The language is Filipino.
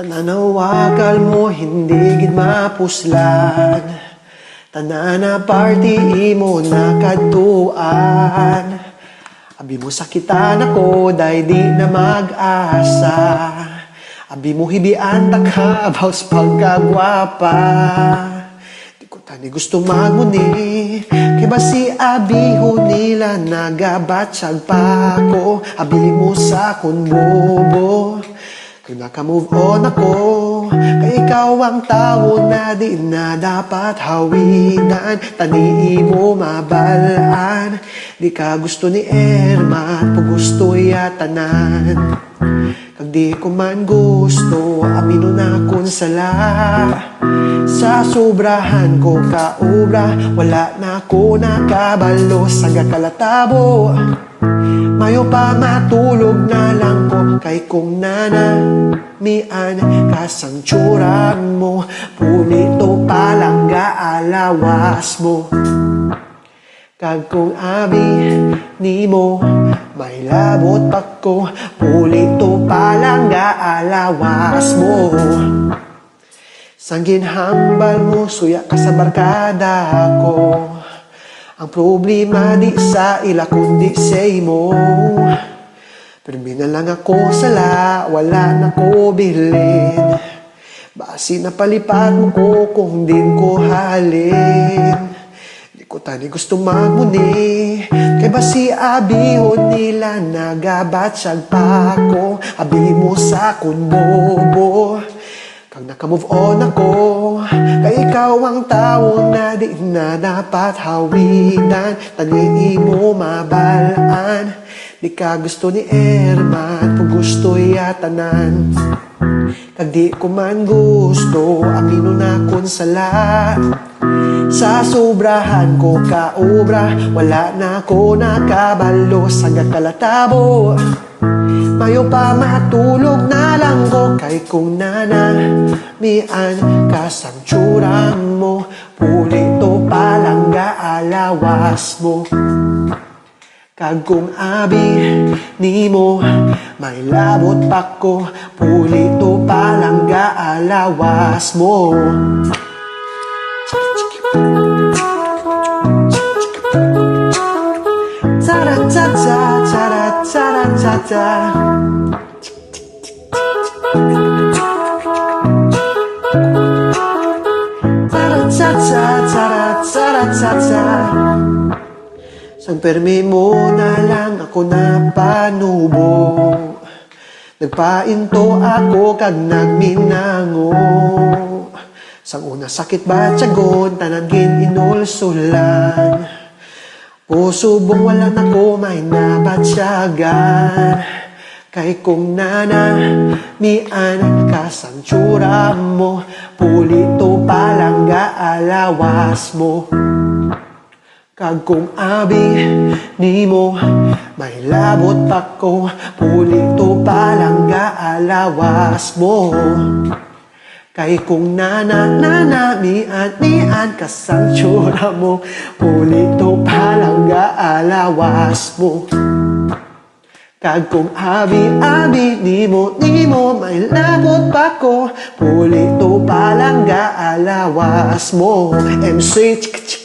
Nanawakal mo hindi gid mapuslan. Tanana party imo nakadtuan Abi mo sakitan ako day di na mag-asa. Abi mo hibian takabaws pagkagwapa. Di ko tani gusto magmuni Kay ba si abiho nila nagabatsag pa ako? Abi mo sa kun bobo naka-move on ako Kay ikaw ang tao na di na dapat hawinan. Tanii mo mabalaan Di ka gusto ni Erma Pag gusto yatanan Kag di ko man gusto Amino na kung sala. Sa sobrahan ko kaubra Wala na ako nakabalo. Sa gakalatabo Mayo pa matulog Kay kung nana Mian kasang tsura mo. Pulito palang gaalawas mo. Kag kung abi ni mo May labot pa ko Pulito palang gaalawas mo. Sang ginhambal mo Suya ka sa barkada ko. Ang problema di sa ila kundi sa imo Pirmi na lang ako sala Wala na ko bilin Basi na palipat mo ko Kung din ko halin. Di ko tani gusto magmuni Kay basi abihon nila Nagabatsag pa ako Abi mo sa kun bobo. Kag naka-move on ako Kay ikaw ang tao na di na dapat hawinan. Tanii mo mabalaan Di ka gusto ni Erman Kung gusto yatanan Kag di ko man gusto Amino na kun sala. Sa sobrahan ko kaobra Wala na ko nakabalo Sa gakalatabo. Mayo pa matulog na lang ko Kay kung nana Mian kasang tsura mo. Pulito palang gaalawas mo Kag kung abi ni mo May labot pa ko Pulito palang gaalawas mo. Tara-ta-ta, tara-tara-ta-ta Tara-ta-ta, tara-tara-ta-ta Sang permi mo na lang ako na panubo. Nagpainto ako kag nagminango. Sang una sakit ba tiyagon tanagin inulsulan. Puso bong wala na ko may nabatsyagan Kay kung nana mian kasantsura mo. Pulito palang gaalawas mo Kag kung abi ni mo May labot pa ko Pulito palang gaalawas mo. Kay kung nana, nana, mian, mian Kasang tsura mo. Pulito palang gaalawas mo. Kag kung abi, abi, ni mo, ni mo May labot pa ko Pulito palang gaalawas mo. MC, tsk, tsk,